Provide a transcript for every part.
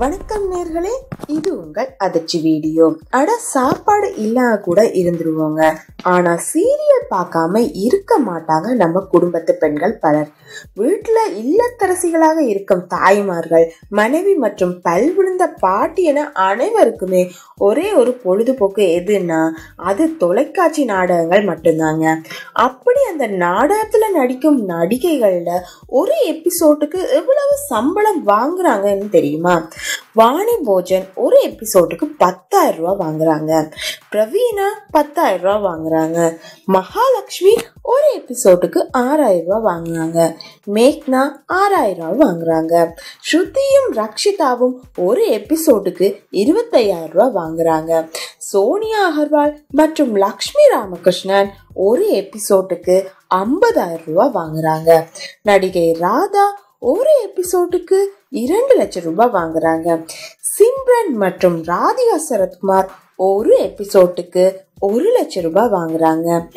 வணக்கம் நேர்களே இது உங்கள் அதிர்ச்சி வீடியோ. அட சாப்பாடு இல்லாம கூட இருந்துருவோங்க. ஆனா சீரியல் பார்க்காம இருக்க மாட்டாங்க நம்ம குடும்பத்து பெண்கள் பலர். வீட்டுல இல்லத்தரசிகளாக இருக்கும் தாய்மார்கள் மனைவி மற்றும் பல்விழுந்த பாட்டி என அனைவருக்குமே ஒரே ஒரு பொழுதுபோக்கு எதுன்னா அது தொலைக்காட்சி நாடகங்கள் மட்டும்தாங்க. அப்படி அந்த நாடகத்துல நடிக்கும் நடிகைகள்ல ஒரு எபிசோட்டுக்கு எவ்வளவு சம்பளம் வாங்குறாங்கன்னு தெரியுமா? வாணி போஜன் ஒரு எபிசோடுக்கு பத்தாயிரம் ரூபா வாங்குறாங்க. பிரவீனா பத்தாயிரம் ரூபா வாங்குறாங்க. மகாலட்சுமி ஒரு எபிசோடுக்கு ஆறாயிரம் ரூபா வாங்குறாங்க. மேக்னா ஆறாயிரம் ரூபா வாங்குறாங்க. ஸ்ருதியும் ரக்ஷிதாவும் ஒரு எபிசோடுக்கு இருபத்தையாயிரம் ரூபா வாங்குறாங்க. சோனியா அகர்வால் மற்றும் லக்ஷ்மி ராமகிருஷ்ணன் ஒரு எபிசோடுக்கு ஐம்பதாயிரம் ரூபா வாங்குறாங்க. நடிகை ராதா ஒரு எபிசோடுக்கு இரண்டு லட்சம் ரூபாய் வாங்குறாங்க. சிம்ரன் மற்றும் ராதிகா சரத்குமார் ஒரு எபிசோட்டுக்கு ஒரு லட்சம் ரூபாய் வாங்குறாங்க.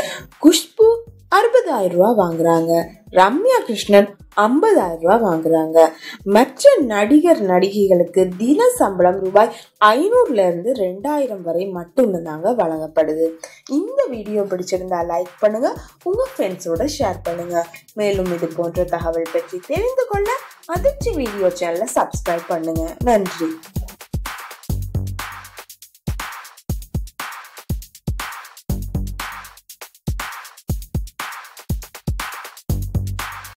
குஷ்பு அறுபதாயிரம் ரூபாய் வாங்குறாங்க. ரம்யா கிருஷ்ணன் ஐம்பதாயிரம் ரூபாய் வாங்குறாங்க. மற்ற நடிகர் நடிகைகளுக்கு தின சம்பளம் ரூபாய் ஐநூறுல இருந்து ரெண்டாயிரம் வரை மட்டும்தாங்க வழங்கப்படுது. இந்த வீடியோ பிடிச்சிருந்தா லைக் பண்ணுங்க உங்க ஃப்ரெண்ட்ஸோட ஷேர் பண்ணுங்க. மேலும் இது போன்ற தகவல் பற்றி தெரிந்து கொள்ள அதிர்ச்சி வீடியோ சேனலை சப்ஸ்கிரைப் பண்ணுங்க. நன்றி.